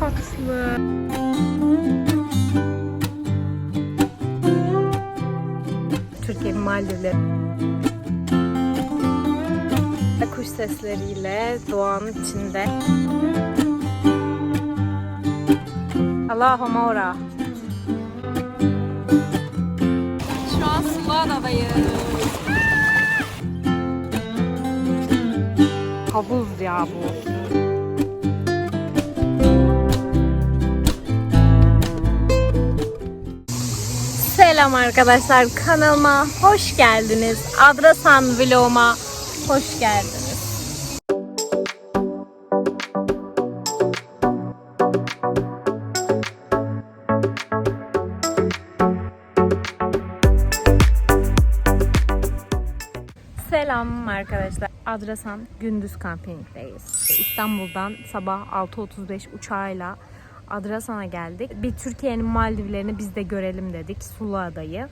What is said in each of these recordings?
tatlı. Türkiye'nin Maldivleri. Kuş sesleriyle doğanın içinde. Allah'a ora. Şu an Sulana'dayız. Havuz ya bu. Selam arkadaşlar kanalıma hoş geldiniz. Adrasan vloguma hoş geldiniz. Selam arkadaşlar. Adrasan Gündüz Kamping'deyiz. İstanbul'dan sabah 6.35 uçağıyla Adrasan'a geldik. Bir Türkiye'nin Maldivlerini biz de görelim dedik. Sulu Adayı.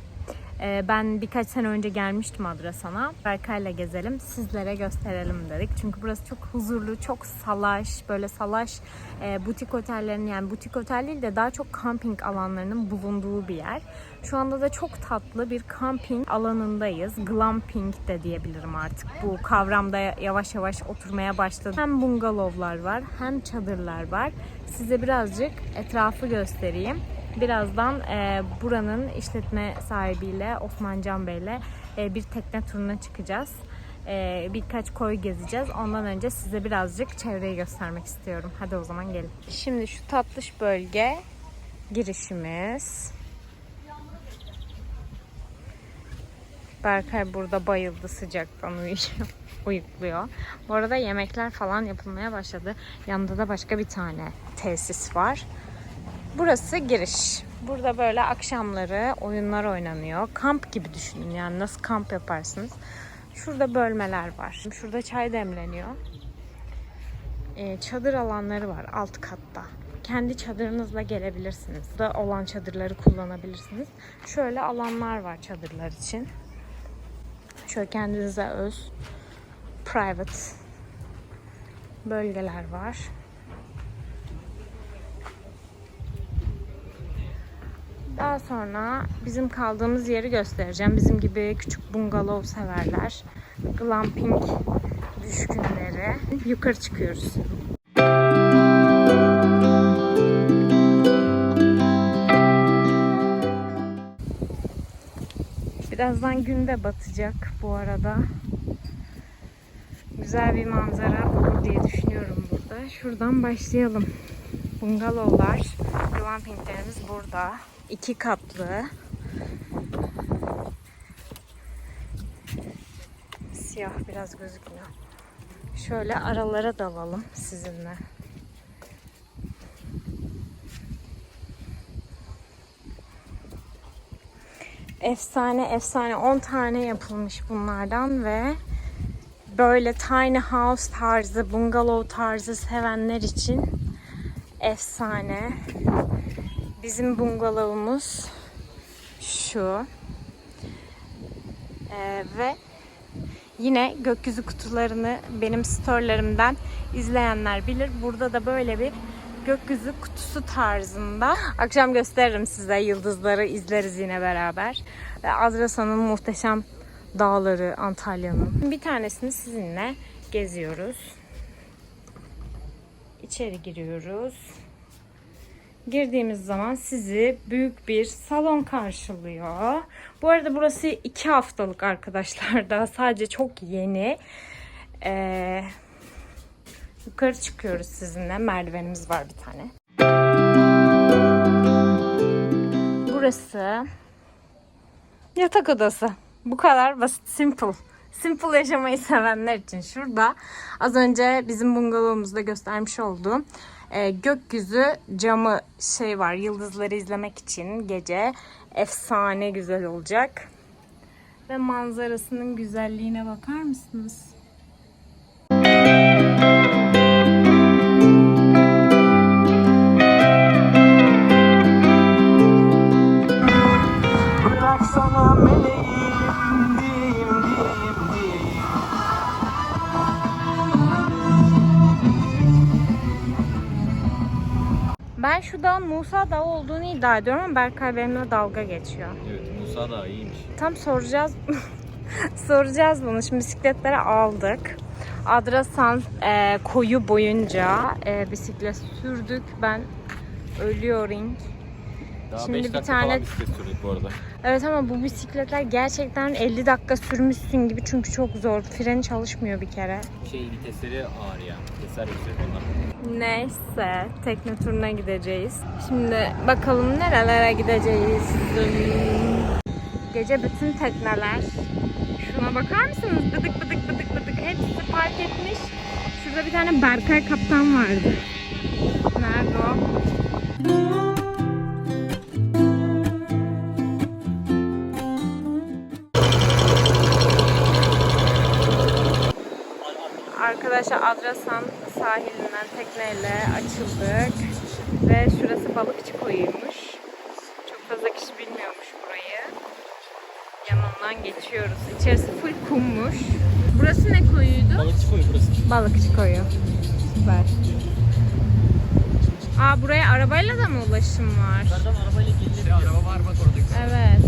Ee, Ben birkaç sene önce gelmiştim Adrasan'a. Berkay'la gezelim, sizlere gösterelim dedik. Çünkü burası çok huzurlu, çok salaş, böyle salaş e, butik otellerin yani butik otel değil de daha çok kamping alanlarının bulunduğu bir yer. Şu anda da çok tatlı bir kamping alanındayız. Glamping de diyebilirim artık. Bu kavramda yavaş yavaş oturmaya başladı. Hem bungalovlar var hem çadırlar var. Size birazcık etrafı göstereyim. Birazdan e, buranın işletme sahibiyle Osman Can Bey'le e, bir tekne turuna çıkacağız. E, birkaç koy gezeceğiz. Ondan önce size birazcık çevreyi göstermek istiyorum. Hadi o zaman gelin. Şimdi şu tatlış bölge girişimiz. Berkay burada bayıldı sıcaktan uyuyor. uyukluyor. Bu arada yemekler falan yapılmaya başladı. Yanında da başka bir tane tesis var. Burası giriş. Burada böyle akşamları oyunlar oynanıyor. Kamp gibi düşünün yani nasıl kamp yaparsınız. Şurada bölmeler var. Şurada çay demleniyor. Ee, çadır alanları var alt katta. Kendi çadırınızla gelebilirsiniz. Da olan çadırları kullanabilirsiniz. Şöyle alanlar var çadırlar için. Şöyle kendinize öz private bölgeler var. Daha sonra bizim kaldığımız yeri göstereceğim. Bizim gibi küçük bungalov severler. Glamping düşkünleri. Yukarı çıkıyoruz. Birazdan gün de batacak bu arada. Güzel bir manzara olur diye düşünüyorum burada. Şuradan başlayalım. Bungalovlar, glampinglerimiz burada. İki katlı. Siyah biraz gözükmüyor. Şöyle aralara dalalım sizinle. Efsane efsane 10 tane yapılmış bunlardan ve böyle tiny house tarzı, bungalow tarzı sevenler için efsane. Bizim bungalovumuz şu. Ee, ve yine gökyüzü kutularını benim storylerimden izleyenler bilir. Burada da böyle bir gökyüzü kutusu tarzında. Akşam gösteririm size yıldızları izleriz yine beraber. Ve Adrasan'ın muhteşem dağları Antalya'nın. Bir tanesini sizinle geziyoruz. İçeri giriyoruz. Girdiğimiz zaman sizi büyük bir salon karşılıyor. Bu arada burası iki haftalık arkadaşlar. Daha sadece çok yeni. Ee, yukarı çıkıyoruz sizinle. Merdivenimiz var bir tane. Burası yatak odası. Bu kadar basit, simple. Simple yaşamayı sevenler için şurada az önce bizim bungalovumuzda göstermiş olduğum e, gökyüzü camı şey var. Yıldızları izlemek için gece efsane güzel olacak. Ve manzarasının güzelliğine bakar mısınız? Bıraksana meleğim şu dağın Musa Dağı olduğunu iddia ediyorum ama Berkay benimle dalga geçiyor. Evet Musa da iyiymiş. Tam soracağız. soracağız bunu. Şimdi bisikletleri aldık. Adrasan e, koyu boyunca e, bisiklet sürdük. Ben ölüyorum. Daha Şimdi 5 bir tane- bu arada. Evet ama bu bisikletler gerçekten 50 dakika sürmüşsün gibi çünkü çok zor. Freni çalışmıyor bir kere. Şey vitesleri ağır ya. Vitesler yüksek onlar. Neyse tekne turuna gideceğiz. Şimdi bakalım nerelere gideceğiz. Gece bütün tekneler. Şuna bakar mısınız? Bıdık bıdık bıdık bıdık. Hepsi park etmiş. Şurada bir tane Berkay kaptan vardı. Nerede o? Arkadaşlar Adrasan sahilinden tekneyle açıldık. Ve şurası balıkçı koyuymuş. Çok fazla kişi bilmiyormuş burayı. Yanından geçiyoruz. İçerisi full kummuş. Burası ne koyuydu? Balıkçı koyu burası. Balıkçı koyu. Süper. Aa buraya arabayla da mı ulaşım var? Yukarıdan arabayla gelir. Araba var bak orada. Evet.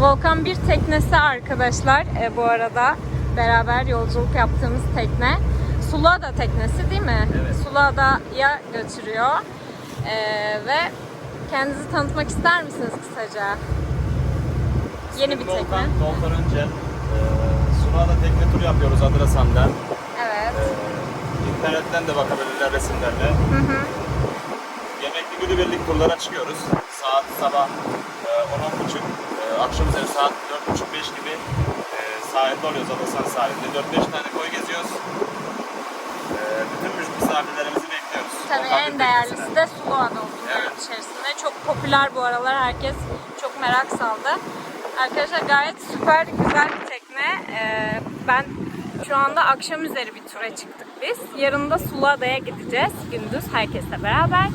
Volkan bir teknesi arkadaşlar e, bu arada. Beraber yolculuk yaptığımız tekne. Sulada teknesi değil mi? Evet. Sulada'ya götürüyor. E, ve kendinizi tanıtmak ister misiniz kısaca? Yeni bir tekne. Volkan, Volkan Öncel. Ee, Suna'da tekne tur yapıyoruz Adrasan'dan. Evet. Ee, internetten de bakabilirler resimlerle. Hı hı. Yemekli günübirlik turlara çıkıyoruz. Saat sabah e, 10-10.30, e, akşam üzeri saat 4.30-5 gibi sahilde oluyoruz Adrasan sahilde. 4-5 tane koy geziyoruz. E, bütün misafirlerimizi bekliyoruz. Tabii en değerlisi de Sulada oldu bunların Evet. içerisinde. Çok popüler bu aralar. Herkes çok merak saldı. Arkadaşlar gayet süper, güzel bir tekne. Ee, ben şu anda akşam üzeri bir tura çıktık biz. Yarın da Sulada'ya gideceğiz. Gündüz herkesle beraber.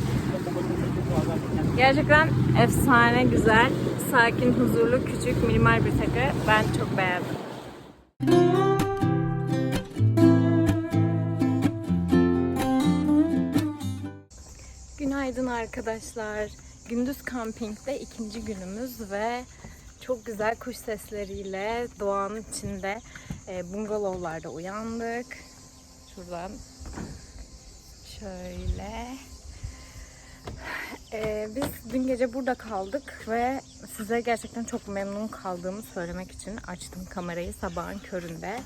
Gerçekten efsane güzel, sakin, huzurlu, küçük, minimal bir tekne. Ben çok beğendim. Günaydın arkadaşlar. Gündüz kampingde ikinci günümüz ve çok güzel kuş sesleriyle doğanın içinde e, bungalovlarda uyandık. Şuradan şöyle. E, biz dün gece burada kaldık ve size gerçekten çok memnun kaldığımı söylemek için açtım kamerayı sabahın köründe.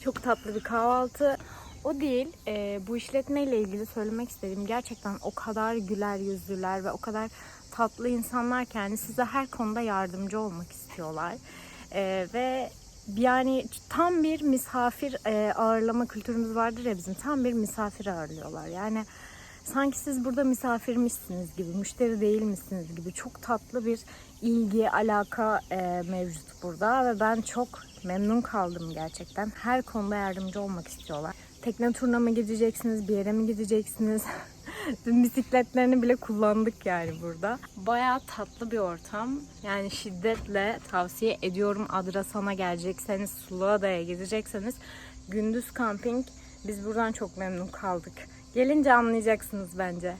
Çok tatlı bir kahvaltı. O değil, e, bu işletmeyle ilgili söylemek istediğim gerçekten o kadar güler yüzlüler ve o kadar tatlı insanlar ki yani size her konuda yardımcı olmak istiyorlar. E, ve yani tam bir misafir e, ağırlama kültürümüz vardır ya bizim tam bir misafir ağırlıyorlar. Yani sanki siz burada misafirmişsiniz gibi, müşteri değilmişsiniz gibi çok tatlı bir ilgi, alaka e, mevcut burada ve ben çok memnun kaldım gerçekten. Her konuda yardımcı olmak istiyorlar. Tekne turuna mı gideceksiniz, bir yere mi gideceksiniz? Dün bisikletlerini bile kullandık yani burada. Bayağı tatlı bir ortam. Yani şiddetle tavsiye ediyorum Adrasan'a gelecekseniz, Suluada'ya gidecekseniz gündüz kamping biz buradan çok memnun kaldık. Gelince anlayacaksınız bence.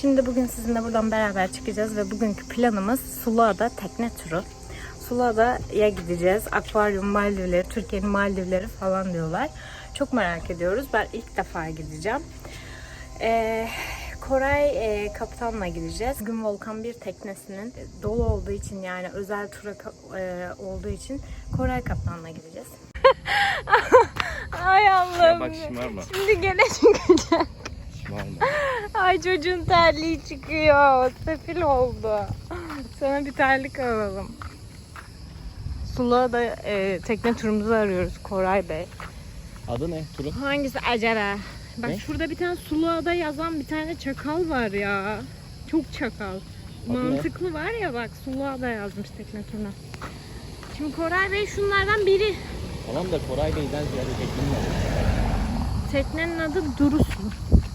Şimdi bugün sizinle buradan beraber çıkacağız ve bugünkü planımız Suluada tekne turu. Suluada'ya gideceğiz. Akvaryum Maldivleri, Türkiye'nin Maldivleri falan diyorlar. Çok merak ediyoruz. Ben ilk defa gideceğim. Ee, Koray e, kaptanla gideceğiz. Bugün Volkan bir teknesinin dolu olduğu için yani özel tura e, olduğu için Koray kaptanla gideceğiz. Ay Allah'ım. Bak şımarma. Şimdi gene çıkacak. Şımarma. Ay çocuğun terliği çıkıyor. Sefil oldu. Sana bir terlik alalım. Sulu'da e, tekne turumuzu arıyoruz Koray Bey. Adı ne turun? Hangisi acaba? Bak Ne? şurada bir tane Sulu'da yazan bir tane çakal var ya. Çok çakal. ne? Mantıklı var ya bak Sulu'da yazmış tekne turuna. Şimdi Koray Bey şunlardan biri. Tamam da Koray Bey'den ziyade teknenin adı. Teknenin adı Durusu.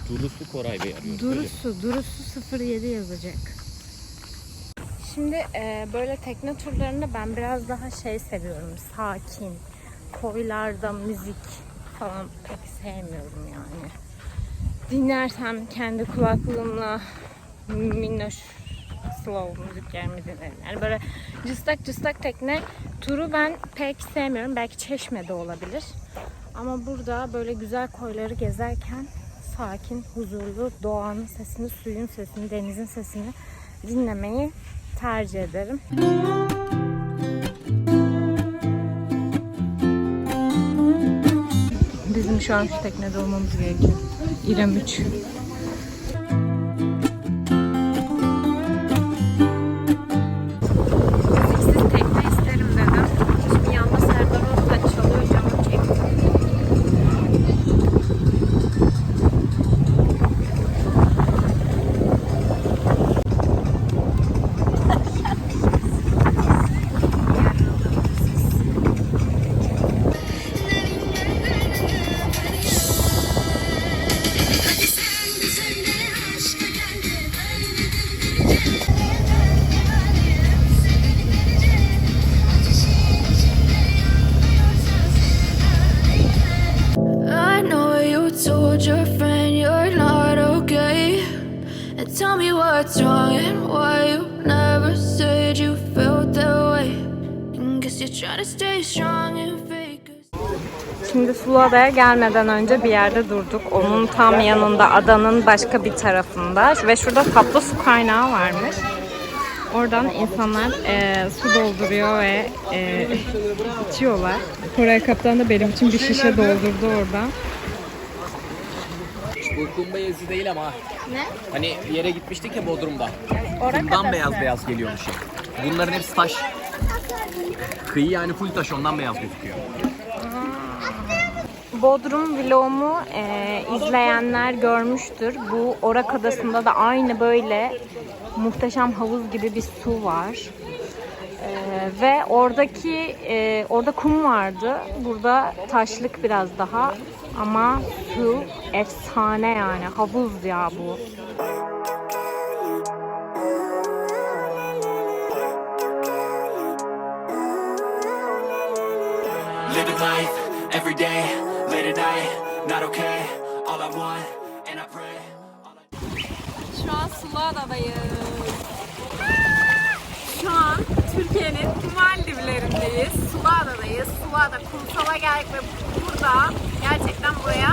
Durusu Koray Bey arıyoruz. Böyle. Durusu, Durusu 07 yazacak. Şimdi e, böyle tekne turlarında ben biraz daha şey seviyorum. Sakin. Koylarda müzik falan pek sevmiyorum yani. Dinlersem kendi kulaklığımla minnoş slow müziklerimi dinlerim. Yani böyle cıstak cıstak tekne turu ben pek sevmiyorum. Belki Çeşme'de olabilir. Ama burada böyle güzel koyları gezerken sakin, huzurlu doğanın sesini, suyun sesini, denizin sesini dinlemeyi tercih ederim. Bizim şu an şu teknede olmamız gerekiyor. İrem 3. Suluada'ya gelmeden önce bir yerde durduk. Onun tam yanında adanın başka bir tarafında ve şurada tatlı su kaynağı varmış. Oradan insanlar e, su dolduruyor ve e, içiyorlar. Koray Kaptan da benim için bir şişe doldurdu orada. Bu kum beyazı değil ama. Ne? Hani bir yere gitmiştik ya Bodrum'da. Bundan beyaz beyaz geliyormuş. Bunların hepsi taş. Kıyı yani full taş ondan beyaz gözüküyor. Bodrum vlogumu e, izleyenler görmüştür. Bu Orak Adası'nda da aynı böyle muhteşem havuz gibi bir su var. E, ve oradaki e, orada kum vardı. Burada taşlık biraz daha ama su efsane yani havuz ya bu. Living life every day, Şu an Suluada'dayız. Şu an Türkiye'nin Maldivlerindeyiz. Suluada'dayız. Suluada kumsala geldik ve burada gerçekten buraya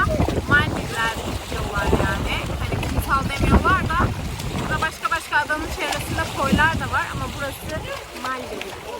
Maldivler diyorlar yani. Hani kumsal demiyorlar da burada başka başka adanın çevresinde koylar da var ama burası Maldivler.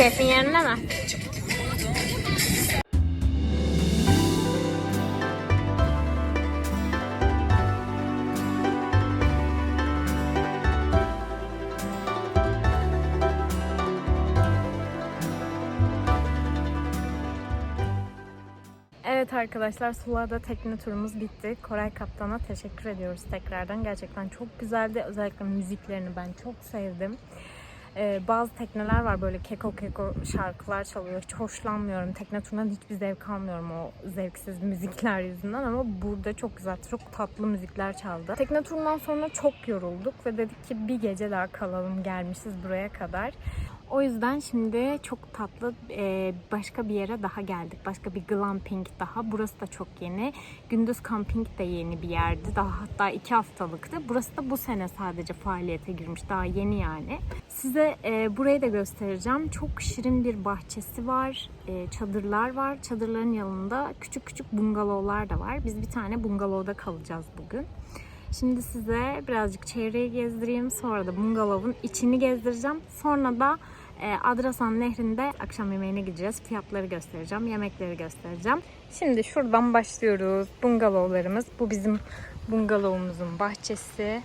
Keyfin yerinde mi? Evet arkadaşlar Sula'da tekne turumuz bitti. Koray Kaptan'a teşekkür ediyoruz tekrardan. Gerçekten çok güzeldi. Özellikle müziklerini ben çok sevdim. Ee, bazı tekneler var böyle keko keko şarkılar çalıyor. Hiç hoşlanmıyorum. Tekne turundan hiçbir zevk almıyorum o zevksiz müzikler yüzünden ama burada çok güzel, çok tatlı müzikler çaldı. Tekne turundan sonra çok yorulduk ve dedik ki bir gece daha kalalım gelmişiz buraya kadar. O yüzden şimdi çok tatlı e, başka bir yere daha geldik. Başka bir glamping daha. Burası da çok yeni. Gündüz camping de yeni bir yerdi. Daha hatta iki haftalıktı. Burası da bu sene sadece faaliyete girmiş. Daha yeni yani. Size e, burayı da göstereceğim. Çok şirin bir bahçesi var. E, çadırlar var. Çadırların yanında küçük küçük bungalovlar da var. Biz bir tane bungalovda kalacağız bugün. Şimdi size birazcık çevreyi gezdireyim. Sonra da bungalovun içini gezdireceğim. Sonra da Adrasan Nehri'nde akşam yemeğine gideceğiz. Fiyatları göstereceğim, yemekleri göstereceğim. Şimdi şuradan başlıyoruz. Bungalovlarımız. Bu bizim bungalovumuzun bahçesi.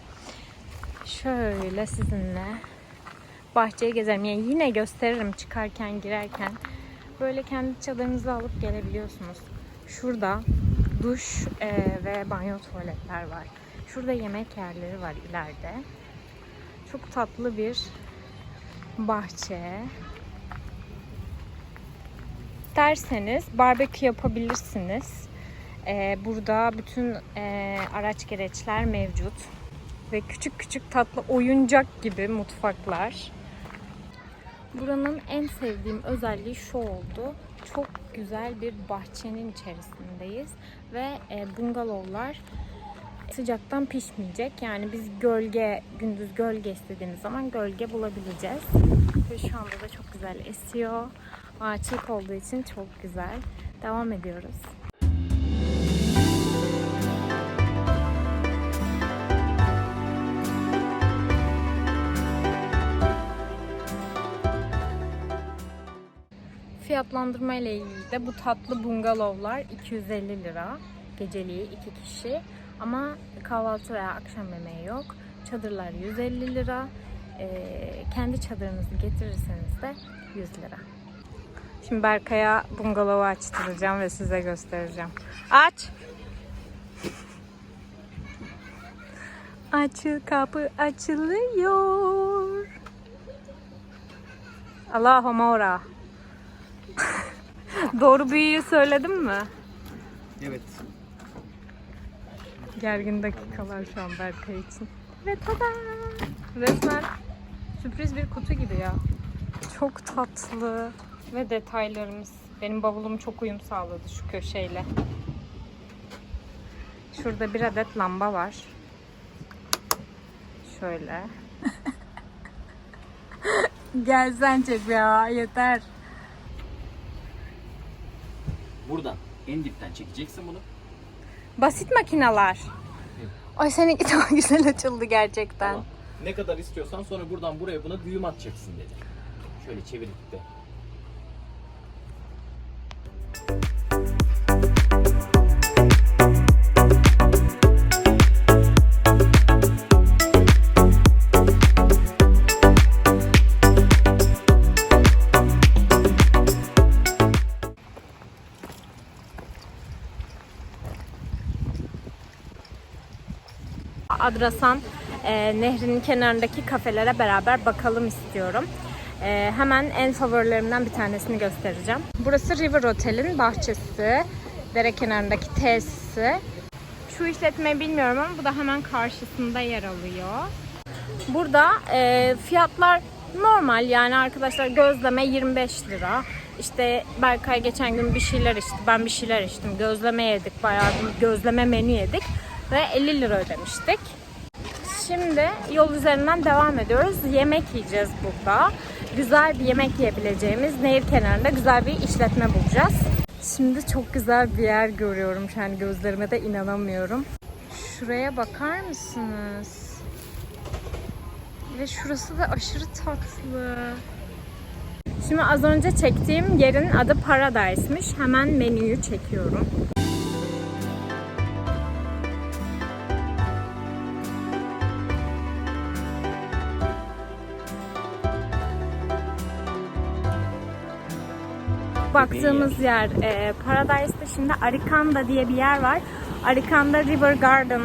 Şöyle sizinle bahçeyi gezerim. Yani yine gösteririm çıkarken, girerken. Böyle kendi çadırınızı alıp gelebiliyorsunuz. Şurada duş e, ve banyo tuvaletler var. Şurada yemek yerleri var ileride. Çok tatlı bir bahçe. İsterseniz barbekü yapabilirsiniz. Ee, burada bütün e, araç gereçler mevcut. Ve küçük küçük tatlı oyuncak gibi mutfaklar. Buranın en sevdiğim özelliği şu oldu. Çok güzel bir bahçenin içerisindeyiz. Ve e, bungalovlar sıcaktan pişmeyecek. Yani biz gölge, gündüz gölge istediğimiz zaman gölge bulabileceğiz. Ve şu anda da çok güzel esiyor. Ağaçlık olduğu için çok güzel. Devam ediyoruz. Fiyatlandırma ile ilgili de bu tatlı bungalovlar 250 lira geceliği iki kişi ama kahvaltı veya akşam yemeği yok. Çadırlar 150 lira. Ee, kendi çadırınızı getirirseniz de 100 lira. Şimdi Berkay'a bungalovu açtıracağım ve size göstereceğim. Aç! Açıl kapı açılıyor. Allahümme ora. Doğru büyüyü söyledim mi? Evet. Gergin dakikalar şu an Berkay için. Ve tada! Resmen sürpriz bir kutu gibi ya. Çok tatlı. Ve detaylarımız. Benim bavulum çok uyum sağladı şu köşeyle. Şurada bir adet lamba var. Şöyle. Gel sen çek ya yeter. Buradan en dipten çekeceksin bunu. Basit makineler. Ay seninki çok güzel açıldı gerçekten. Tamam. Ne kadar istiyorsan sonra buradan buraya buna düğüm atacaksın dedi. Şöyle çevirip de. Adrasan e, nehrinin kenarındaki kafelere beraber bakalım istiyorum. E, hemen en favorilerimden bir tanesini göstereceğim. Burası River Hotel'in bahçesi. Dere kenarındaki tesisi. Şu işletmeyi bilmiyorum ama bu da hemen karşısında yer alıyor. Burada e, fiyatlar normal yani arkadaşlar gözleme 25 lira. İşte Berkay geçen gün bir şeyler içti. Ben bir şeyler içtim. Gözleme yedik. Bayağı bir gözleme menü yedik. Ve 50 lira ödemiştik. Şimdi yol üzerinden devam ediyoruz. Yemek yiyeceğiz burada. Güzel bir yemek yiyebileceğimiz nehir kenarında güzel bir işletme bulacağız. Şimdi çok güzel bir yer görüyorum. Yani gözlerime de inanamıyorum. Şuraya bakar mısınız? Ve şurası da aşırı tatlı. Şimdi az önce çektiğim yerin adı Paradise'miş. Hemen menüyü çekiyorum. Baktığımız yer e, Paradise'da şimdi Arikanda diye bir yer var. Arikanda River Garden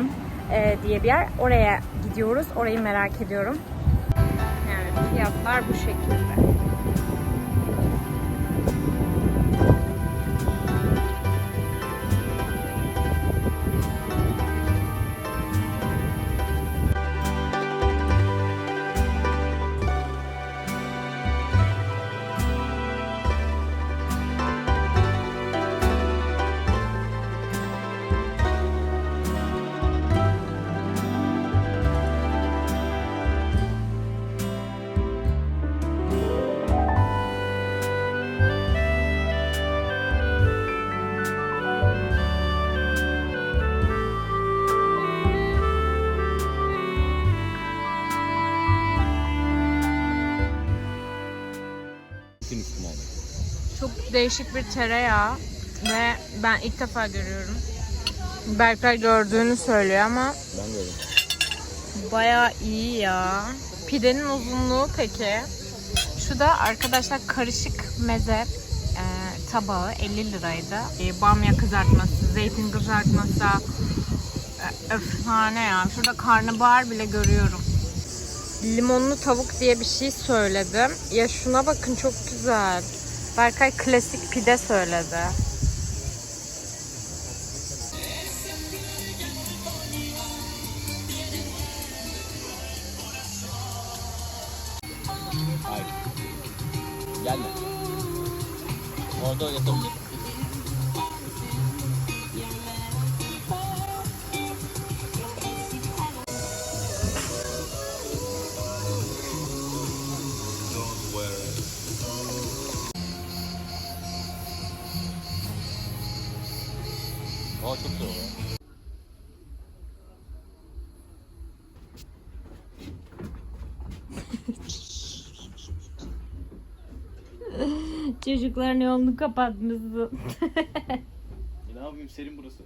e, diye bir yer. Oraya gidiyoruz. Orayı merak ediyorum. Yani Yani fiyatlar bu şekilde. Çok değişik bir tereyağı ve ben ilk defa görüyorum. Berkay gördüğünü söylüyor ama Ben gördüm. Bayağı iyi ya. Pidenin uzunluğu peki. Şu da arkadaşlar karışık meze e, tabağı 50 liraydı. E, bamya kızartması, zeytin kızartması e, efsane ya. Şurada karnabahar bile görüyorum. Limonlu tavuk diye bir şey söyledim. Ya şuna bakın çok güzel. Berkay klasik pide söyledi. Hayır. Gelme. Orada oynatabilir. Çocukların yolunu kapatmışsın. E ne yapayım serin burası.